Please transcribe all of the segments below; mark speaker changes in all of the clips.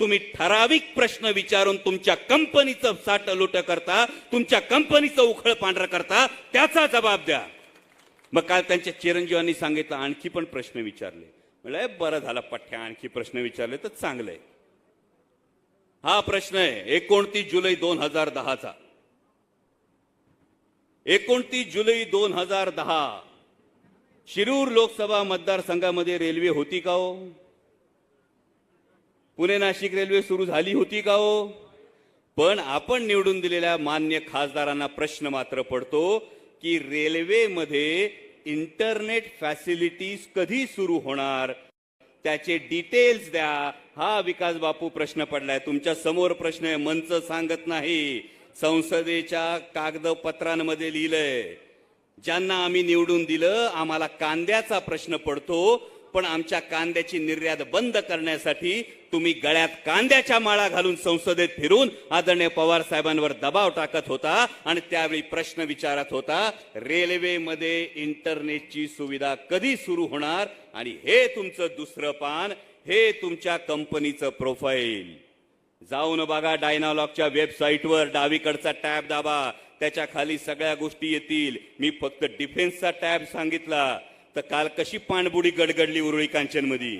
Speaker 1: तुम्ही ठराविक प्रश्न विचारून तुमच्या कंपनीचं साठ लोट करता तुमच्या कंपनीचं उखळ पांढरं करता त्याचा जबाब द्या. मग काल त्यांच्या चिरंजीवांनी सांगितलं आणखी पण प्रश्न विचारले. म्हणजे बरं झालं पठ्ठ्या आणखी प्रश्न विचारले तर चांगलंय. हा प्रश्न आहे एकोणतीस जुलै दोन हजार दहाचा. एकोणतीस जुलै दोन हजार दहा शिरूर लोकसभा मतदारसंघामध्ये रेल्वे होती का हो? पुणे नाशिक रेल्वे सुरू झाली होती का हो? पण आपण निवडून दिलेल्या मान्य खासदारांना प्रश्न मात्र पडतो की रेल्वेमध्ये इंटरनेट फॅसिलिटीज कधी सुरू होणार? त्याचे डिटेल्स द्या. हा विकास बापू प्रश्न पडलाय. तुमच्यासमोर प्रश्न आहे मंच सांगत नाही. संसदेच्या कागदपत्रांमध्ये लिहिलंय ज्यांना आम्ही निवडून दिलं आम्हाला कांद्याचा प्रश्न पडतो. पण आमच्या कांद्याची निर्यात बंद करण्यासाठी तुम्ही गळ्यात कांद्याच्या माळा घालून संसदेत फिरून आदरणीय पवार साहेबांवर दबाव टाकत होता आणि त्यावेळी प्रश्न विचारत होता रेल्वेमध्ये इंटरनेटची सुविधा कधी सुरू होणार आणि हे तुमचं दुसरं पान हे तुमच्या कंपनीचं प्रोफाईल? जाऊन बघा डायनालॉगच्या वेबसाईटवर डावीकडचा टॅब दाबा त्याच्याखाली सगळ्या गोष्टी येतील. मी फक्त डिफेन्सचा टॅब सांगितला. तर काल कशी पाणबुडी गडगडली उरुळी कांचनमध्ये?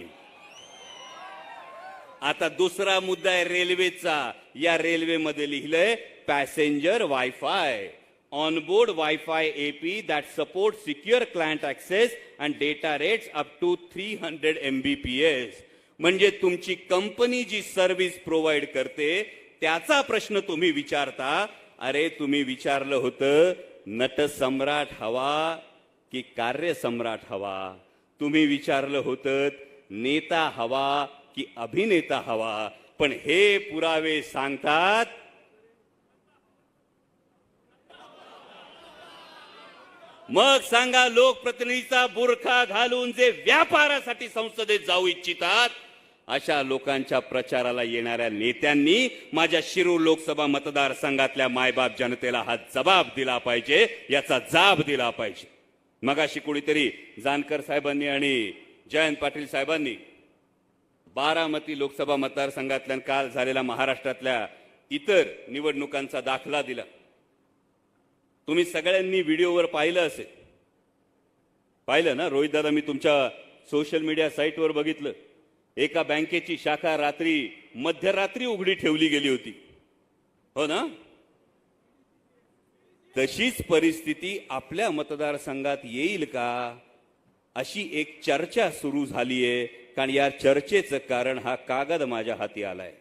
Speaker 1: आता दुसरा मुद्दा आहे रेल्वेचा. या रेल्वेमध्ये लिहिलंय passenger wifi onboard wifi AP that support secure client access and data rates up to three hundred Mbps म्हणजे तुमची कंपनी जी सर्व्हिस प्रोव्हाइड करते त्याचा प्रश्न तुम्ही विचारता. अरे तुम्ही विचारलं होतं नटसम्राट हवा की कार्य सम्राट हवा. तुम्ही विचारलं होतं नेता हवा की अभिनेता हवा. पण हे पुरावे सांगतात मग सांगा लोकप्रतिनिधीचा बुरखा घालून जे व्यापारासाठी संसदेत जाऊ इच्छितात अशा लोकांच्या प्रचाराला येणाऱ्या नेत्यांनी माझ्या शिरूर लोकसभा मतदारसंघातल्या मायबाप जनतेला हा जबाब दिला पाहिजे याचा जाब दिला पाहिजे. मगाशी कुणीतरी जानकर साहेबांनी आणि जयंत पाटील साहेबांनी बारामती लोकसभा मतदारसंघातल्या काल झालेल्या महाराष्ट्रातल्या इतर निवडणुकांचा दाखला दिला. तुम्ही सगळ्यांनी व्हिडिओवर पाहिलं असेल. पाहिलं ना? रोहित दादा मी तुमच्या सोशल मीडिया साईटवर बघितलं. एका बँकेची शाखा रात्री मध्यरात्री उघडी ठेवली गेली होती. हो ना? तशीच परिस्थिती आपल्या मतदारसंघात येईल का? अशी एक चर्चा सुरू झालीये. कारण या चर्चेचं कारण हा कागद माझ्या हाती आलाय.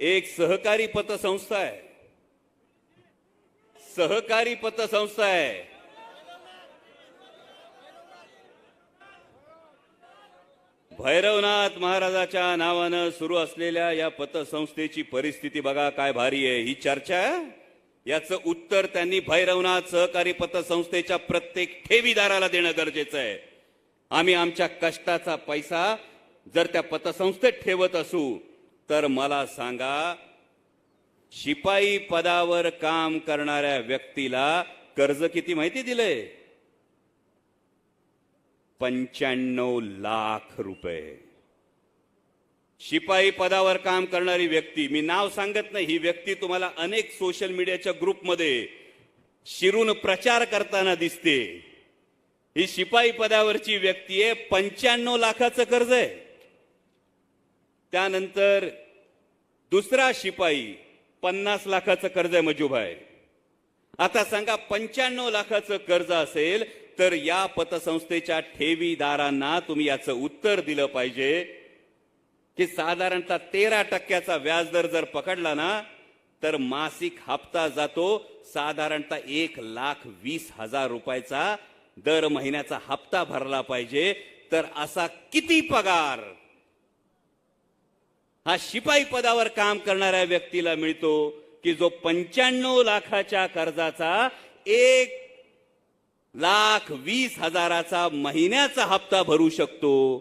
Speaker 1: एक सहकारी पतसंस्था आहे. सहकारी पतसंस्था आहे. भैरवनाथ महाराजाच्या नावानं सुरू असलेल्या या पतसंस्थेची परिस्थिती बघा काय भारी आहे. ही चर्चा आहे? याचं उत्तर त्यांनी भैरवनाथ सहकारी पतसंस्थेच्या प्रत्येक ठेवीदाराला देणं गरजेचं आहे. आम्ही आमच्या कष्टाचा पैसा जर त्या पतसंस्थेत ठेवत असू तर मला सांगा शिपाई पदावर काम करणाऱ्या व्यक्तीला कर्ज किती माहिती दिलंय? पंच्याण्णव लाख रुपये. शिपाई पदावर काम करणारी व्यक्ती. मी नाव सांगत नाही ही व्यक्ती तुम्हाला अनेक सोशल मीडियाच्या ग्रुपमध्ये शिरून प्रचार करताना दिसते. ही शिपाई पदावरची व्यक्ती आहे पंच्याण्णव लाखाचं कर्ज आहे. त्यानंतर दुसरा शिपाई पन्नास लाखाचं कर्ज आहे मजूभाई आता सांगा पंच्याण्णव लाखाचं कर्ज असेल तर या पतसंस्थेच्या ठेवीदारांना तुम्ही याचं उत्तर दिलं पाहिजे. की साधारणतः तेरा टक्क्याचा व्याजदर जर पकडला ना तर मासिक हप्ता जातो साधारणतः एक लाख वीस हजार रुपयाचा. दर महिन्याचा हप्ता भरला पाहिजे. तर असा किती पगार? हा शिपाई पदावर काम करणाऱ्या व्यक्तीला मिळतो की जो पंच्याण्णव लाखाच्या कर्जाचा एक लाख वीस हजाराचा महिन्याचा हप्ता भरू शकतो.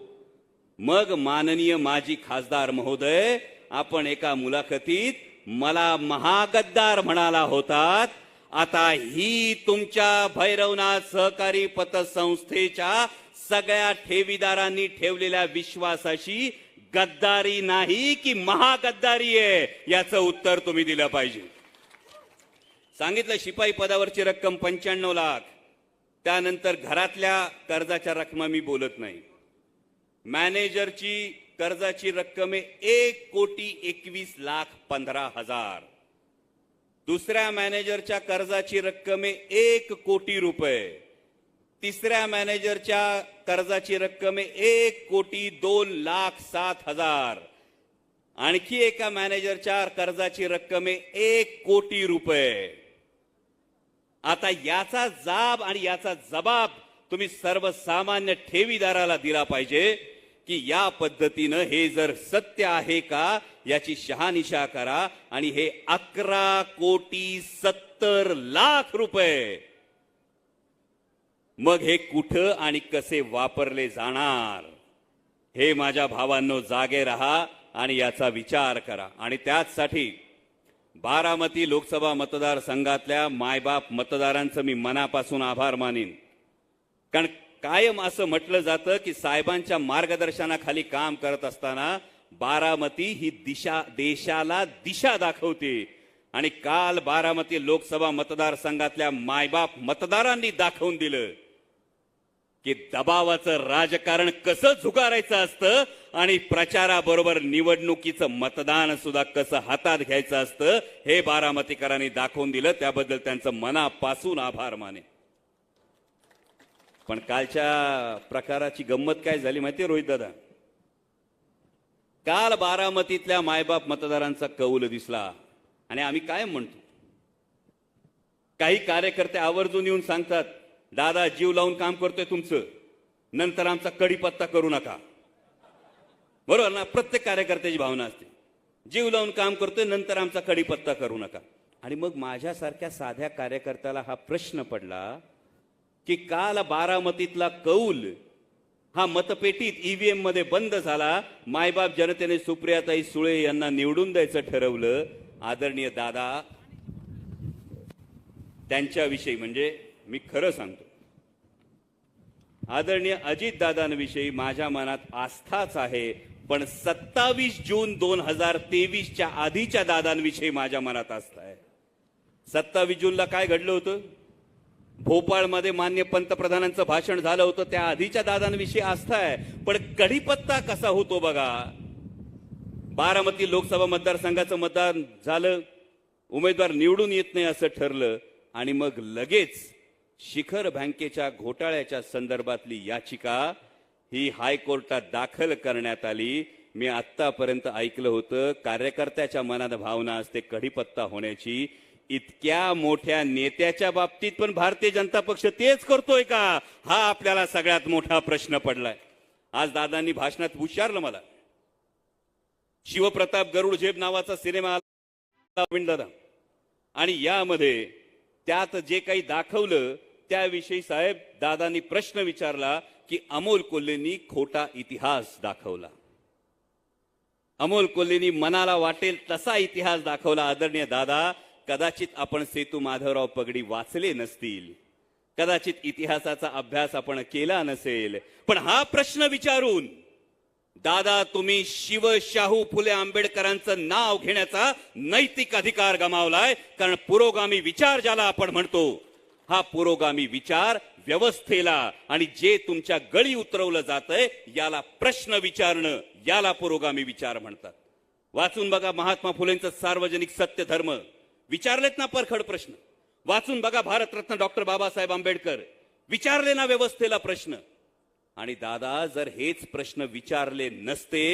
Speaker 1: मग माननीय माजी खासदार महोदय आपण एका मुलाखतीत मला महागद्दार म्हणाला होतात आता ही तुमच्या भैरवनाथ सहकारी पतसंस्थेच्या सगळ्या ठेवीदारांनी ठेवलेल्या विश्वासाशी गद्दारी नाही की महागद्दारी आहे याचं उत्तर तुम्ही दिलं पाहिजे. सांगितलं शिपाई पदावरची रक्कम पंच्याण्णव लाख त्यानंतर घरातल्या कर्जाच्या रकमा मी बोलत नाही. मॅनेजरची कर्जाची रक्कम आहे एक कोटी एकवीस लाख पंधरा हजार. दुसऱ्या मॅनेजरच्या कर्जाची रक्कम आहे एक कोटी रुपये. तिसऱ्या मॅनेजरच्या कर्जाची रक्कम आहे एक कोटी दोन लाख सात हजार. आणखी एका मॅनेजरच्या कर्जाची रक्कम आहे एक कोटी रुपये. आता याचा जाब आणि याचा जबाब तुम्ही सर्वसामान्य ठेवीदाराला दिला पाहिजे. की या पद्धतीनं हे जर सत्य आहे का याची शहानिशा करा आणि हे अकरा कोटी सत्तर लाख रुपये. मग हे कुठं आणि कसे वापरले जाणार? हे माझ्या भावांनो जागे रहा आणि याचा विचार करा. आणि त्याचसाठी बारामती लोकसभा मतदारसंघातल्या मायबाप मतदारांचं मी मनापासून आभार मानीन. कारण कायम असं म्हटलं जातं की साहेबांच्या मार्गदर्शनाखाली काम करत असताना बारामती ही दिशा देशाला दिशा दाखवते. आणि काल बारामती लोकसभा मतदारसंघातल्या मायबाप मतदारांनी दाखवून दिलं की दबावाचं राजकारण कसं झुगारायचं असतं आणि प्रचाराबरोबर निवडणुकीचं मतदान सुद्धा कसं हातात घ्यायचं असतं हे बारामतीकरांनी दाखवून दिलं. त्याबद्दल त्यांचं मनापासून आभार माने. पण कालच्या प्रकाराची गंमत काय झाली माहितीये रोहित दादा? काल बारामतीतल्या मायबाप मतदारांचा कौल दिसला. आणि आम्ही काय म्हणतो काही कार्यकर्ते आवर्जून येऊन सांगतात दादा जीव लावून काम करतोय तुमचं. नंतर आमचा कडीपत्ता करू नका. बरोबर ना? प्रत्येक कार्यकर्त्याची भावना असते. जीव लावून काम करतोय नंतर आमचा कडीपत्ता करू नका. आणि मग माझ्यासारख्या साध्या कार्यकर्त्याला हा प्रश्न पडला की काल बारामतीतला कौल हा मतपेटीत ईव्हीएममध्ये बंद झाला. मायबाप जनतेने सुप्रियाताई सुळे यांना निवडून द्यायचं ठरवलं. आदरणीय दादा त्यांच्याविषयी म्हणजे मी खरं सांगतो. आदरणीय अजित दादांविषयी माझ्या मनात आस्थाच आहे पण सत्तावीस जून दोन हजार तेवीसच्या आधीच्या दादांविषयी माझ्या मनात आस्था आहे. सत्तावीस जूनला काय घडलं होतं? भोपाळमध्ये मान्य पंतप्रधानांचं भाषण झालं होतं. त्या आधीच्या दादांविषयी आस्था आहे. पण कढीपत्ता कसा होतो बघा? बारामती लोकसभा मतदारसंघाचं मतदान झालं. उमेदवार निवडून येत नाही असं ठरलं. आणि मग लगेच शिखर बँकेच्या घोटाळ्याच्या संदर्भातली याचिका ही हायकोर्टात दाखल करण्यात आली. मी आत्तापर्यंत ऐकलं होतं कार्यकर्त्याच्या मनात भावना असते कढीपत्ता होण्याची. इतक्या मोठ्या नेत्याच्या बाबतीत पण भारतीय जनता पक्ष तेच करतोय का? हा आपल्याला सगळ्यात मोठा प्रश्न पडलाय. आज दादांनी भाषणात विचारलं मला. शिवप्रताप गरुड झेप नावाचा सिनेमा दादा. आणि यामध्ये त्यात जे काही दाखवलं त्याविषयी साहेब दादांनी प्रश्न विचारला की अमोल कोल्हेंनी खोटा इतिहास दाखवला. अमोल कोल्हेंनी मनाला वाटेल तसा इतिहास दाखवला आदरणीय दादा. कदाचित आपण सेतू माधवराव पगडी वाचले नसतील. कदाचित इतिहासाचा अभ्यास आपण केला नसेल. पण हा प्रश्न विचारून दादा तुम्ही शिवशाहू फुले आंबेडकरांचं नाव घेण्याचा नैतिक अधिकार गमावलाय कारण पुरोगामी विचार ज्याला आपण म्हणतो हा पुरोगामी विचार व्यवस्थेला आणि जे तुमच्या गळी उतरवलं जातंय याला प्रश्न विचारणं याला पुरोगामी विचार म्हणतात. वाचून बघा महात्मा फुलेंचं सार्वजनिक सत्य धर्म विचारलेत ना परखड प्रश्न. वाचून बघा भारतरत्न डॉक्टर बाबासाहेब आंबेडकर. विचारले ना व्यवस्थेला प्रश्न. आणि दादा जर हेच प्रश्न विचारले नसते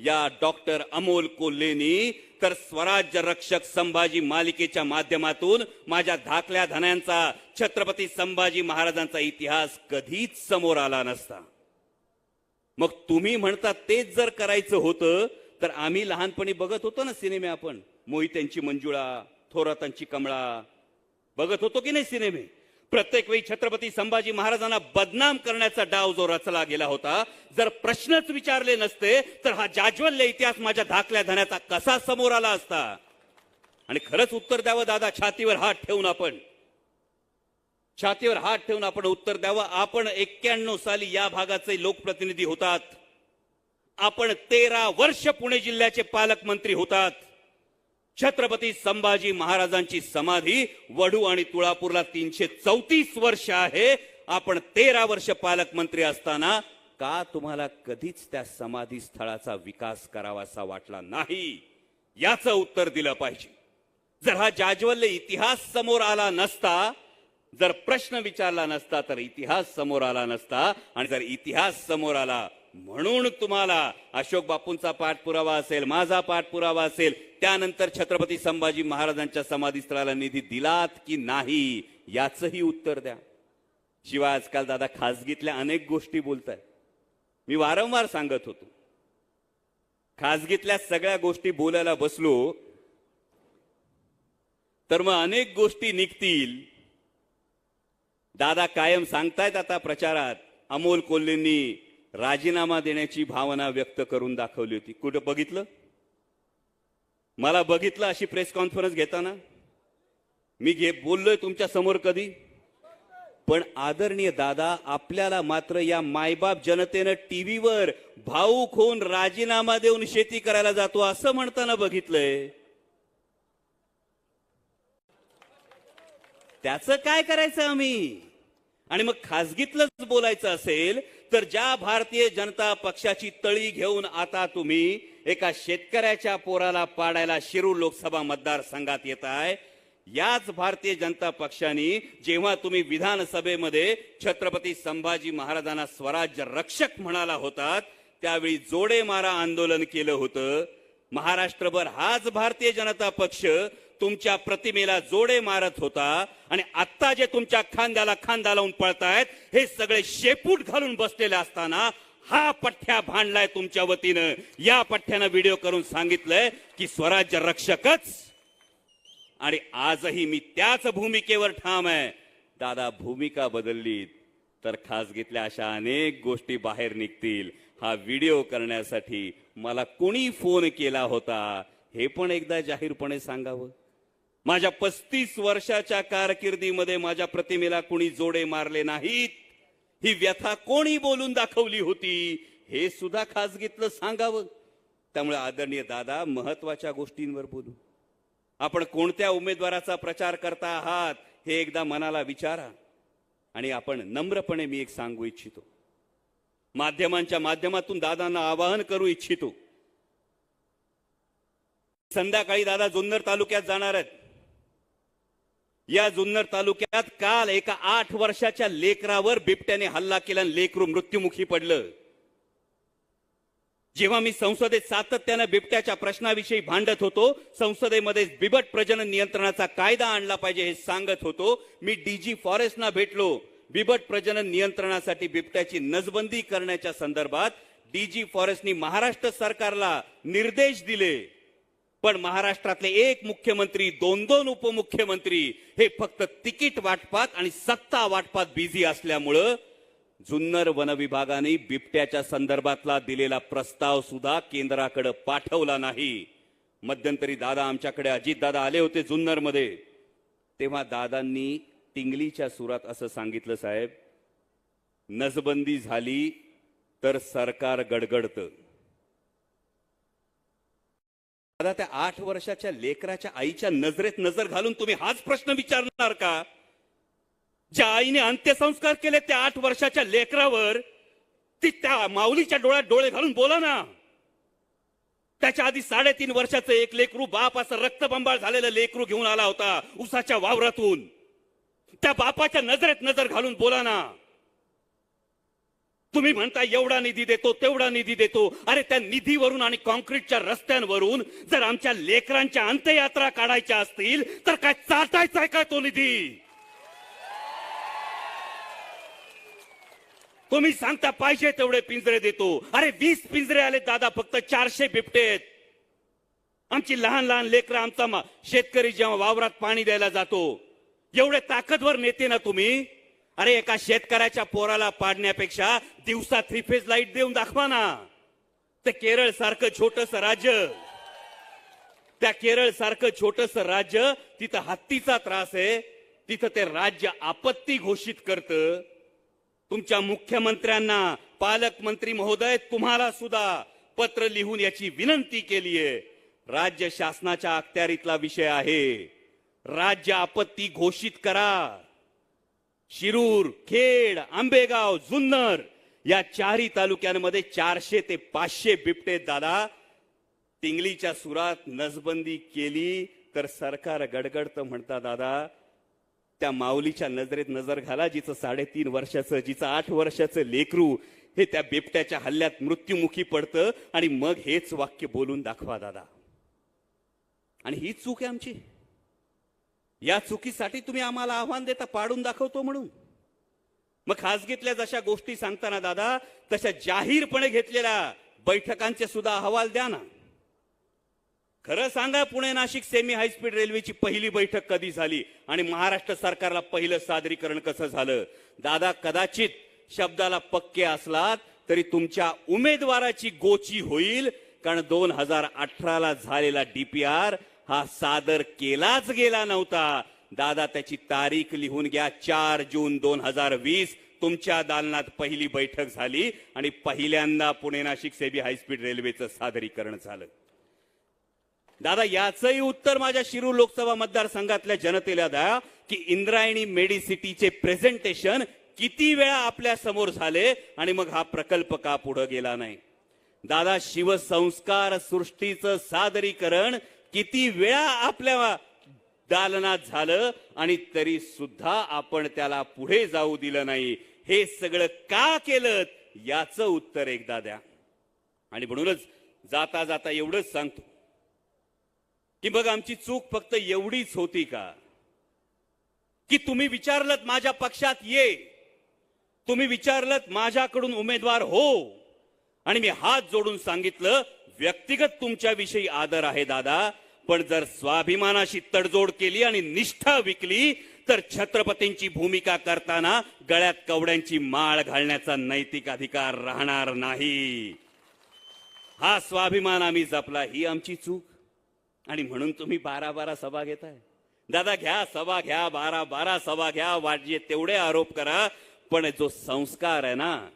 Speaker 1: या डॉक्टर अमोल कोल्हेनी तर स्वराज्य रक्षक संभाजी मालिकेच्या माध्यमातून माझ्या धाकल्या धन्यांचा छत्रपती संभाजी महाराजांचा इतिहास कधीच समोर आला नसता. मग तुम्ही म्हणता तेच जर करायचं होतं तर आम्ही लहानपणी बघत होतो ना सिनेमे आपण. मोहित्यांची मंजुळा थोरातांची कमळा. बघत होतो की नाही सिनेमे? प्रत्येक वेळी छत्रपती संभाजी महाराजांना बदनाम करण्याचा डाव जो रचला गेला होता जर प्रश्नच विचारले नसते तर हा जाज्वल्य इतिहास माझ्या धाकल्या धन्याचा कसा समोर आला असता? आणि खरंच उत्तर द्यावं दादा छातीवर हात ठेवून आपण. छातीवर हात ठेवून आपण उत्तर द्यावं. आपण एक्क्याण्णव साली या भागाचे लोकप्रतिनिधी होतात. आपण तेरा वर्ष पुणे जिल्ह्याचे पालकमंत्री होतात. छत्रपती संभाजी महाराजांची समाधी वढू आणि तुळापूरला तीनशे चौतीस वर्ष आहे. आपण तेरा वर्ष पालकमंत्री असताना का तुम्हाला कधीच त्या समाधी स्थळाचा विकास करावासा वाटला नाही? याचं उत्तर दिलं पाहिजे. जर हा जाज्वल्य इतिहास समोर आला नसता जर प्रश्न विचारला नसता तर इतिहास समोर आला नसता. आणि जर इतिहास समोर आला म्हणून तुम्हाला अशोक बापूंचा पाठपुरावा असेल माझा पाठपुरावा असेल त्यानंतर छत्रपती संभाजी महाराजांच्या समाधीस्थळाला निधी दिलात की नाही याचही उत्तर द्या. शिवाय आजकाल दादा खासगीतल्या अनेक गोष्टी बोलताय. मी वारंवार सांगत होतो. खासगीतल्या सगळ्या गोष्टी बोलायला बसलो तर मग अनेक गोष्टी निघतील. दादा कायम सांगतायत आता प्रचारात अमोल कोल्हेंनी राजीनामा देण्याची भावना व्यक्त करून दाखवली होती. कुठं बघितलं? मला बघितलं अशी प्रेस कॉन्फरन्स घेताना. मी घे बोललोय तुमच्यासमोर कधी. पण आदरणीय दादा आपल्याला मात्र या मायबाप जनतेनं टीव्हीवर भाऊक होऊन राजीनामा देऊन शेती करायला जातो असं म्हणताना बघितलंय. त्याचं काय करायचं आम्ही? आणि मग खासगीतलंच बोलायचं असेल तर ज्या भारतीय जनता पक्षाची तळी घेऊन आता तुम्ही एका शेतकऱ्याच्या पोराला पाडायला शिरूर लोकसभा मतदारसंघात येत आहे याच भारतीय जनता पक्षाने जेव्हा तुम्ही विधानसभेमध्ये छत्रपती संभाजी महाराजांना स्वराज्य रक्षक म्हणाला होतात त्यावेळी जोडे मारा आंदोलन केलं होतं. महाराष्ट्रभर हाच भारतीय जनता पक्ष तुमच्या प्रतिमेला जोडे मारत होता आणि आता जे तुमच्या खांद्याला खांदा लावून पळतायत हे सगळे शेपूट घालून बसलेले असताना हा पठ्ठ्या भांडलाय तुमच्या वतीनं. या पठ्ठ्यानं व्हिडिओ करून सांगितलंय की स्वराज्य रक्षकच. आणि आजही मी त्याच भूमिकेवर ठाम आहे. दादा भूमिका बदलली तर खासगीतल्या अशा अनेक गोष्टी बाहेर निघतील. हा व्हिडिओ करण्यासाठी मला कोणी फोन केला होता हे पण एकदा जाहीरपणे सांगावं? माझ्या पस्तीस वर्षाच्या कारकिर्दीमध्ये माझ्या प्रतिमेला कुणी जोडे मारले नाहीत. ही व्यथा कोणी बोलून दाखवली होती हे सुद्धा खासगीतलं सांगावं. त्यामुळे आदरणीय दादा महत्त्वाच्या गोष्टींवर बोलू. आपण कोणत्या उमेदवाराचा प्रचार करता आहात हे एकदा मनाला विचारा. आणि आपण नम्रपणे मी एक सांगू इच्छितो. माध्यमांच्या माध्यमातून दादांना आवाहन करू इच्छितो. संध्याकाळी दादा जुन्नर तालुक्यात जाणार आहेत. या जुन्नर तालुक्यात काल एका आठ वर्षाच्या लेकरावर बिबट्याने हल्ला केला आणि लेकरू मृत्युमुखी पडलं. जेव्हा मी संसदेत सातत्यानं बिबट्याच्या प्रश्नाविषयी भांडत होतो संसदेमध्ये बिबट प्रजनन नियंत्रणाचा कायदा आणला पाहिजे हे सांगत होतो मी डीजी फॉरेस्टना भेटलो. बिबट प्रजनन नियंत्रणासाठी बिबट्याची नजबंदी करण्याच्या संदर्भात डीजी फॉरेस्टनी महाराष्ट्र सरकारला निर्देश दिले. पण महाराष्ट्रातले एक मुख्यमंत्री दोन दोन उपमुख्यमंत्री हे फक्त तिकीट वाटपात आणि सत्ता वाटपात बिझी असल्यामुळं जुन्नर वनविभागाने बिबट्याच्या संदर्भातला दिलेला प्रस्ताव सुद्धा केंद्राकडे पाठवला नाही. मध्यंतरी दादा आमच्याकडे अजित दादा आले होते जुन्नरमध्ये तेव्हा दादांनी टिंगलीच्या सुरात असं सांगितलं साहेब नसबंदी झाली तर सरकार गडगडतं. दादा त्या आठ वर्षाच्या लेकराच्या आईच्या नजरेत नजर घालून तुम्ही हाच प्रश्न विचारणार का? ज्या आईने अंत्यसंस्कार केले त्या आठ वर्षाच्या लेकरावर ती त्या माऊलीच्या डोळ्यात डोळे घालून बोला ना. त्याच्या आधी साडेतीन वर्षाचं एक लेकरू बाप असं रक्तबंबाळ झालेलं लेकरू घेऊन आला होता उसाच्या वावरातून. त्या बापाच्या नजरेत नजर घालून बोला ना. तुम्ही म्हणता एवढा निधी देतो तेवढा निधी देतो. अरे त्या निधीवरून आणि कॉन्क्रीटच्या रस्त्यांवरून जर आमच्या लेकरांच्या अंत्ययात्रा काढायच्या असतील तर काय चाटायचा आहे काय तो निधी? तुम्ही सांगता पाहिजे तेवढे पिंजरे देतो. अरे वीस पिंजरे आले दादा फक्त चारशे बिबटे आहेत आमची लहान लहान लेकरं आमचा शेतकरी जेव्हा वावरात पाणी द्यायला जातो एवढे ताकदवर नेते ना तुम्ही. अरे एका शेतकऱ्याच्या पोराला पाडण्यापेक्षा दिवसा थ्री फेज लाइट देऊन दाखवा ना. ते केरळ सारखं छोटस राज्य. त्या केरळ सारखं छोटस राज्य तिथं हत्तीचा त्रास आहे तिथं ते राज्य आपत्ती घोषित करतं. तुमच्या मुख्यमंत्र्यांना पालकमंत्री महोदय तुम्हाला सुद्धा पत्र लिहून याची विनंती केली आहे. राज्य शासनाच्या अखत्यारीतला विषय आहे. राज्य आपत्ती घोषित करा. शिरूर खेड आंबेगाव जुन्नर या चारही तालुक्यांमध्ये चारशे ते पाचशे बिबटे दादा टिंगलीच्या सुरात नसबंदी केली तर सरकार गडगडतं म्हणता दादा. त्या माऊलीच्या नजरेत नजर घाला जिचं साडेतीन वर्षाचं जिचं आठ वर्षाचं लेकरू हे त्या बिबट्याच्या हल्ल्यात मृत्युमुखी पडतं. आणि मग हेच वाक्य बोलून दाखवा दादा. आणि ही चूक आहे आमची. या चुकीसाठी तुम्ही आम्हाला आव्हान देता पाडून दाखवतो म्हणून. मग खासगीतल्या जशा गोष्टी सांगताना दादा तशा जाहीरपणे घेतलेल्या बैठकांचे सुद्धा अहवाल द्या ना. खरं सांगा पुणे नाशिक सेमी हायस्पीड रेल्वेची पहिली बैठक कधी झाली आणि महाराष्ट्र सरकारला पहिलं सादरीकरण कसं झालं? दादा कदाचित शब्दाला पक्के असलात तरी तुमच्या उमेदवाराची गोची होईल कारण दोन हजार अठराला झालेला डीपीआर हा सादर केलाच गेला नव्हता. दादा त्याची तारीख लिहून घ्या. चार जून दोन हजार वीस. तुमच्या दालनात पहिली बैठक झाली आणि पहिल्यांदा पुणे नाशिक सेबी हायस्पीड रेल्वेचं सादरीकरण झालं. दादा याचंही उत्तर माझ्या शिरू लोकसभा मतदारसंघातल्या जनतेला द्या की इंद्रायणी मेडिसिटीचे प्रेझेंटेशन किती वेळा आपल्यासमोर झाले आणि मग हा प्रकल्प का पुढे गेला नाही? दादा शिवसंस्कार सृष्टीचं सादरीकरण किती वेळा आपल्या दालनात झालं आणि तरी सुद्धा आपण त्याला पुढे जाऊ दिलं नाही. हे सगळं का केलं याचं उत्तर एकदा द्या. आणि म्हणूनच जाता जाता एवढंच सांगतो. की बघ आमची चूक फक्त एवढीच होती का? की तुम्ही विचारलत माझ्या पक्षात ये. तुम्ही विचारलत माझ्याकडून उमेदवार हो. आणि मी हात जोडून सांगितलं व्यक्तिगत तुमच्याविषयी आदर आहे दादा. पण जर स्वाभिमानाशी तडजोड केली आणि निष्ठा विकली तर छत्रपतींची भूमिका करताना गळ्यात कवड्यांची माळ घालण्याचा नैतिक अधिकार राहणार नाही. हा स्वाभिमान आम्ही जपला ही आमची चूक. आणि म्हणून तुम्ही बारा बारा सभा घेताय. दादा घ्या सभा घ्या बारा बारा सभा घ्या वाटजे तेवढे आरोप करा. पण जो संस्कार आहे ना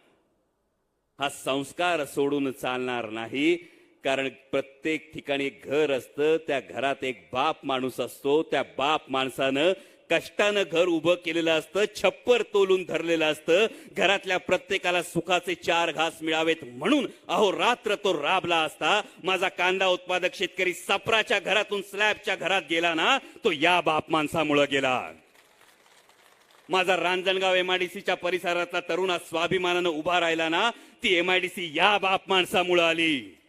Speaker 1: हा संस्कार सोडून चालणार नाही. कारण प्रत्येक ठिकाणी एक घर असतं त्या घरात एक बाप माणूस असतो त्या बाप माणसानं कष्टानं घर उभं केलेलं असतं छप्पर तोलून धरलेलं असतं घरातल्या प्रत्येकाला सुखाचे चार घास मिळावेत म्हणून अहो रात्र तो राबला असता माझा कांदा उत्पादक शेतकरी सपराच्या घरातून स्लॅबच्या घरात गेला ना तो या बाप माणसामुळं गेला. माझा रांजणगाव एमआयडीसीच्या परिसरातला तरुण स्वाभिमानानं उभा राहिला ना ती एमआयडीसी या बाप माणसामुळं आली.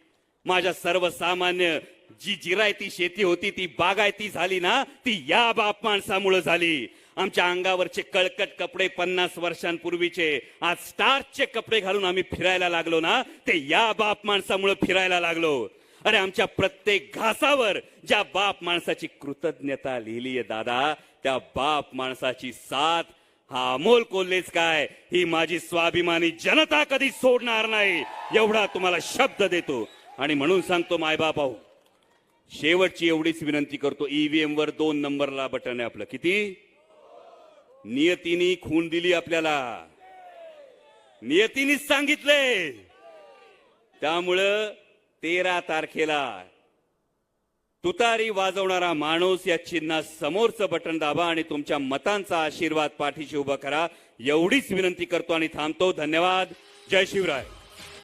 Speaker 1: माझ्या सर्वसामान्य जी जिरायती शेती होती ती बागायती झाली ना ती या बाप माणसामुळे झाली. आमच्या अंगावरचे कळकट कपडे पन्नास वर्षांपूर्वीचे आज स्टार्चचे कपडे घालून आम्ही फिरायला लागलो ना ते या बाप माणसामुळे फिरायला लागलो. अरे आमच्या प्रत्येक घासावर ज्या बाप माणसाची कृतज्ञता लिहिली आहे दादा त्या बाप माणसाची साथ हा अमोल कोल्हेच काय? ही माझी स्वाभिमानी जनता कधी सोडणार नाही. एवढा तुम्हाला शब्द देतो. आणि म्हणून सांगतो मायबाप आहो शेवटची एवढीच विनंती करतो ईव्हीएम वर दोन नंबरला बटन आहे आपलं. किती? नियतीने खून दिली आपल्याला. नियतीनेच सांगितले. त्यामुळं तेरा तारखेला तुतारी वाजवणारा माणूस या चिन्हा समोरचं बटन दाबा आणि तुमच्या मतांचा आशीर्वाद पाठीशी उभा करा. एवढीच विनंती करतो आणि थांबतो. धन्यवाद. जय शिवराय.